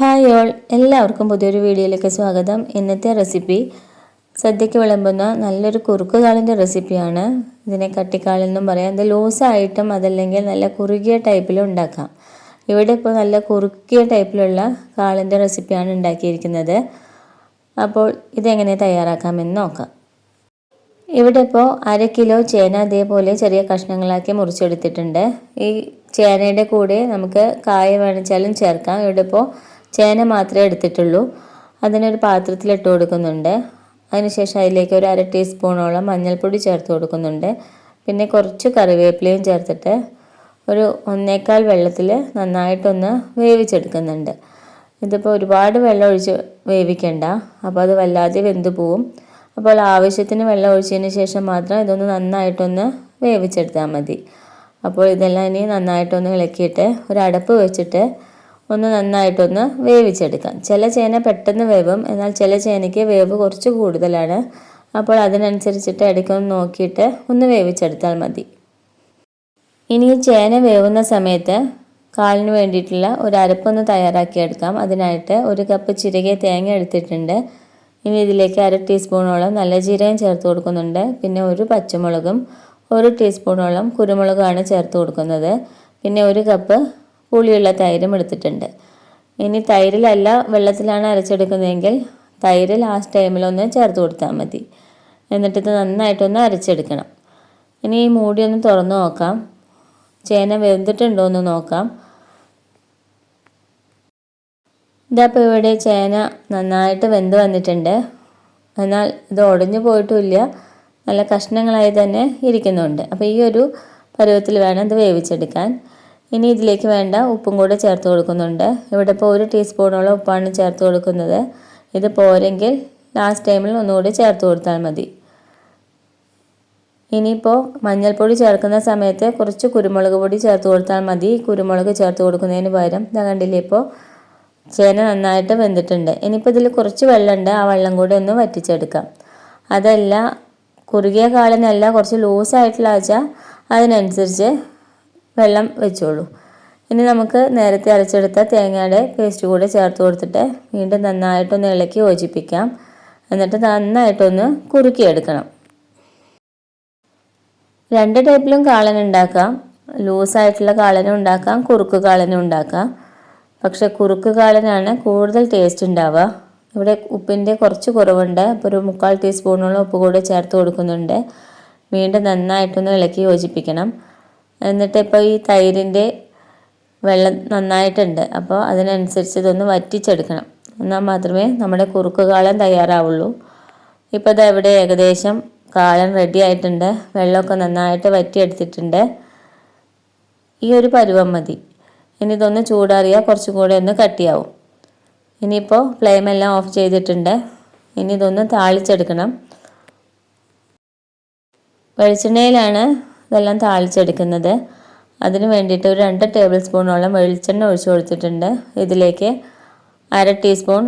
Hi all എല്ലാവർക്കും പുതിയൊരു വീഡിയോയിലേക്ക് സ്വാഗതം. ഇന്നത്തെ റെസിപ്പി സദ്യക്ക് വിളമ്പുന്ന നല്ലൊരു കുറുക്ക് കാളിന്റെ റെസിപ്പിയാണ്. ഇതിനെ കട്ടിക്കാളെന്നും പറയാം. ഇത് ലൂസായിട്ടും അതല്ലെങ്കിൽ നല്ല കുറുകിയ ടൈപ്പിലും ഉണ്ടാക്കാം. ഇവിടെ ഇപ്പോൾ നല്ല കുറുക്കിയ ടൈപ്പിലുള്ള കാളിന്റെ റെസിപ്പിയാണ് ഉണ്ടാക്കിയിരിക്കുന്നത്. അപ്പോൾ ഇതെങ്ങനെ തയ്യാറാക്കാമെന്ന് നോക്കാം. ഇവിടെ ഇപ്പോൾ അര കിലോ ചേന അതേപോലെ ചെറിയ കഷ്ണങ്ങളാക്കി മുറിച്ചെടുത്തിട്ടുണ്ട്. ഈ ചേനയുടെ കൂടെ നമുക്ക് കായ വേണിച്ചാലും ചേർക്കാം. ഇവിടെ ഇപ്പോൾ ചേന മാത്രമേ എടുത്തിട്ടുള്ളൂ. അതിനൊരു പാത്രത്തിൽ ഇട്ട് കൊടുക്കുന്നുണ്ട്. അതിനുശേഷം അതിലേക്ക് ഒരു അര ടീസ്പൂണോളം മഞ്ഞൾപ്പൊടി ചേർത്ത് കൊടുക്കുന്നുണ്ട്. പിന്നെ കുറച്ച് കറിവേപ്പിലയും ചേർത്തിട്ട് ഒരു ഒന്നേക്കാൽ വെള്ളത്തിൽ നന്നായിട്ടൊന്ന് വേവിച്ചെടുക്കുന്നുണ്ട്. ഇതിപ്പോൾ ഒരുപാട് വെള്ളം ഒഴിച്ച് വേവിക്കണ്ട. അപ്പോൾ അത് വല്ലാതെ വെന്ത് പോവും. അപ്പോൾ ആവശ്യത്തിന് വെള്ളം ഒഴിച്ചതിന് ശേഷം മാത്രം ഇതൊന്ന് നന്നായിട്ടൊന്ന് വേവിച്ചെടുത്താൽ മതി. അപ്പോൾ ഇതെല്ലാം ഇനി നന്നായിട്ടൊന്ന് ഇളക്കിയിട്ട് ഒരു അടപ്പ് വെച്ചിട്ട് ഒന്ന് നന്നായിട്ടൊന്ന് വേവിച്ചെടുക്കാം. ചില ചേന പെട്ടെന്ന് വേവും. എന്നാൽ ചില ചേനയ്ക്ക് വേവ് കുറച്ച് കൂടുതലാണ്. അപ്പോൾ അതിനനുസരിച്ചിട്ട് ഇടയ്ക്കൊന്ന് നോക്കിയിട്ട് ഒന്ന് വേവിച്ചെടുത്താൽ മതി. ഇനി ചേന വേവുന്ന സമയത്ത് കാലിന് വേണ്ടിയിട്ടുള്ള ഒരു അരപ്പൊന്ന് തയ്യാറാക്കിയെടുക്കാം. അതിനായിട്ട് ഒരു കപ്പ് ചിരകിയ തേങ്ങ എടുത്തിട്ടുണ്ട്. ഇനി ഇതിലേക്ക് അര ടീസ്പൂണോളം നല്ല ജീരകം ചേർത്ത് കൊടുക്കുന്നുണ്ട്. പിന്നെ ഒരു പച്ചമുളകും ഒരു ടീസ്പൂണോളം കുരുമുളകാണ് ചേർത്ത് കൊടുക്കുന്നത്. പിന്നെ ഒരു കപ്പ് പുളിയുള്ള തൈരും എടുത്തിട്ടുണ്ട്. ഇനി തൈരിലല്ല വെള്ളത്തിലാണ് അരച്ചെടുക്കുന്നതെങ്കിൽ തൈര് ലാസ്റ്റ് ടൈമിലൊന്ന് ചേർത്ത് കൊടുത്താൽ മതി. എന്നിട്ടിത് നന്നായിട്ടൊന്ന് അരച്ചെടുക്കണം. ഇനി ഈ മൂടി ഒന്ന് തുറന്നു നോക്കാം. ചേന വെന്തിട്ടുണ്ടോ എന്ന് നോക്കാം. ഇതപ്പോൾ ഇവിടെ ചേന നന്നായിട്ട് വെന്ത് വന്നിട്ടുണ്ട്. എന്നാൽ ഇത് ഉടഞ്ഞു പോയിട്ടുമില്ല. നല്ല കഷ്ണങ്ങളായി തന്നെ ഇരിക്കുന്നുണ്ട്. അപ്പോൾ ഈ ഒരു പരുവത്തിൽ വേണം ഇത് വേവിച്ചെടുക്കാൻ. ഇനി ഇതിലേക്ക് വേണ്ട ഉപ്പും കൂടെ ചേർത്ത് കൊടുക്കുന്നുണ്ട്. ഇവിടെ ഇപ്പോൾ ഒരു ടീസ്പൂണോളം ഉപ്പാണ് ചേർത്ത് കൊടുക്കുന്നത്. ഇത് പോരെങ്കിൽ ലാസ്റ്റ് ടൈമിൽ ഒന്നുകൂടി ചേർത്ത് കൊടുത്താൽ മതി. ഇനിയിപ്പോൾ മഞ്ഞൾപ്പൊടി ചേർക്കുന്ന സമയത്ത് കുറച്ച് കുരുമുളക് പൊടി ചേർത്ത് കൊടുത്താൽ മതി. കുരുമുളക് ചേർത്ത് കൊടുക്കുന്നതിന് പകരം ഇതാ കണ്ടില്ലേ ഇപ്പോൾ ചേന നന്നായിട്ട് വെന്തിട്ടുണ്ട്. ഇനിയിപ്പോൾ ഇതിൽ കുറച്ച് വെള്ളമുണ്ട്. ആ വെള്ളം കൂടി ഒന്ന് വറ്റിച്ചെടുക്കാം. അതല്ല കുറുകിയ കാളിനല്ല കുറച്ച് ലൂസായിട്ടുള്ള വെച്ചാൽ അതിനനുസരിച്ച് വെള്ളം വെച്ചോളൂ. ഇനി നമുക്ക് നേരത്തെ അരച്ചെടുത്ത തേങ്ങയുടെ പേസ്റ്റ് കൂടെ ചേർത്ത് കൊടുത്തിട്ട് വീണ്ടും നന്നായിട്ടൊന്ന് ഇളക്കി യോജിപ്പിക്കാം. എന്നിട്ട് നന്നായിട്ടൊന്ന് കുറുക്കിയെടുക്കണം. രണ്ട് ടൈപ്പിലും കാളൻ ഉണ്ടാക്കാം. ലൂസായിട്ടുള്ള കാളനും ഉണ്ടാക്കാം കുറുക്ക് കാളനും ഉണ്ടാക്കാം. പക്ഷെ കുറുക്ക് കാളനാണ് കൂടുതൽ ടേസ്റ്റ് ഉണ്ടാവുക. ഇവിടെ ഉപ്പിന്റെ കുറച്ച് കുറവുണ്ട്. അപ്പോൾ ഒരു മുക്കാൽ ടീസ്പൂണോളം ഉപ്പ് കൂടെ ചേർത്ത് കൊടുക്കുന്നുണ്ട്. വീണ്ടും നന്നായിട്ടൊന്ന് ഇളക്കി യോജിപ്പിക്കണം. എന്നിട്ട് ഇപ്പോൾ ഈ തൈരിന്റെ വെള്ളം നന്നായിട്ടുണ്ട്. അപ്പോൾ അതിനനുസരിച്ച് ഇതൊന്ന് വറ്റിച്ചെടുക്കണം. എന്നാൽ മാത്രമേ നമ്മുടെ കുറുക്ക് കാളൻ തയ്യാറാവുള്ളൂ. ഇപ്പോൾ ഇത് ഇവിടെ ഏകദേശം കാളൻ റെഡി ആയിട്ടുണ്ട്. വെള്ളമൊക്കെ നന്നായിട്ട് വറ്റിയെടുത്തിട്ടുണ്ട്. ഈ ഒരു പരുവം മതി. ഇനി ഇതൊന്ന് ചൂടാറിയാൽ കുറച്ചും കൂടെ ഒന്ന് കട്ടിയാവും. ഇനിയിപ്പോൾ ഫ്ലെയിമെല്ലാം ഓഫ് ചെയ്തിട്ടുണ്ട്. ഇനി ഇതൊന്ന് താളിച്ചെടുക്കണം. വെളിച്ചെണ്ണയിലാണ് ഇതെല്ലാം താളിച്ചെടുക്കുന്നത്. അതിന് വേണ്ടിയിട്ട് ഒരു രണ്ട് ടേബിൾ സ്പൂണോളം വെളിച്ചെണ്ണ ഒഴിച്ചു കൊടുത്തിട്ടുണ്ട്. ഇതിലേക്ക് അര ടീസ്പൂൺ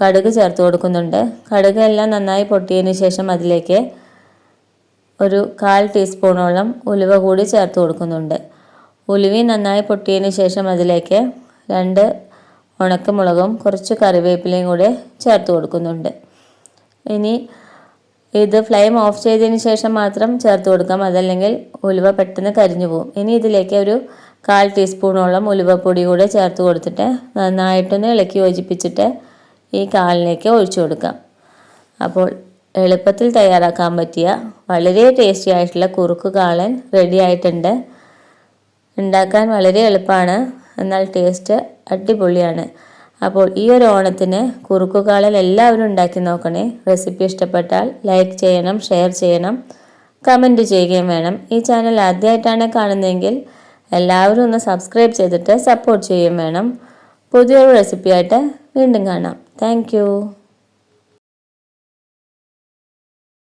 കടുക് ചേർത്ത് കൊടുക്കുന്നുണ്ട്. കടുക് എല്ലാം നന്നായി പൊട്ടിയതിന് ശേഷം അതിലേക്ക് ഒരു കാൽ ടീസ്പൂണോളം ഉലുവ കൂടി ചേർത്ത് കൊടുക്കുന്നുണ്ട്. ഉലുവി നന്നായി പൊട്ടിയതിന് ശേഷം അതിലേക്ക് രണ്ട് ഉണക്കമുളകും കുറച്ച് കറിവേപ്പിലയും കൂടെ ചേർത്ത് കൊടുക്കുന്നുണ്ട്. ഇനി ഇത് ഫ്ലെയിം ഓഫ് ചെയ്തതിന് ശേഷം മാത്രം ചേർത്ത് കൊടുക്കാം. അതല്ലെങ്കിൽ ഉലുവ പെട്ടെന്ന് കരിഞ്ഞു പോകും ഇനി ഇതിലേക്ക് ഒരു കാൽ ടീസ്പൂണോളം ഉലുവപ്പൊടി കൂടെ ചേർത്ത് കൊടുത്തിട്ട് നന്നായിട്ടൊന്ന് ഇളക്കി യോജിപ്പിച്ചിട്ട് ഈ കാലിലേക്ക് ഒഴിച്ചു കൊടുക്കാം. അപ്പോൾ എളുപ്പത്തിൽ തയ്യാറാക്കാൻ പറ്റിയ വളരെ ടേസ്റ്റി ആയിട്ടുള്ള കുറുക്ക് കാളൻ റെഡി ആയിട്ടുണ്ട്. ഉണ്ടാക്കാൻ വളരെ എളുപ്പമാണ്. എന്നാൽ ടേസ്റ്റ് അടിപൊളിയാണ്. അപ്പോൾ ഈ ഒരു ഓണത്തിന് കുറുക്കുകാളൽ എല്ലാവരും ഉണ്ടാക്കി നോക്കണേ. റെസിപ്പി ഇഷ്ടപ്പെട്ടാൽ ലൈക്ക് ചെയ്യണം ഷെയർ ചെയ്യണം കമന്റ് ചെയ്യുകയും വേണം. ഈ ചാനൽ ആദ്യമായിട്ടാണ് കാണുന്നതെങ്കിൽ എല്ലാവരും ഒന്ന് സബ്സ്ക്രൈബ് ചെയ്തിട്ട് സപ്പോർട്ട് ചെയ്യുകയും വേണം. പുതിയൊരു റെസിപ്പിയായിട്ട് വീണ്ടും കാണാം. താങ്ക്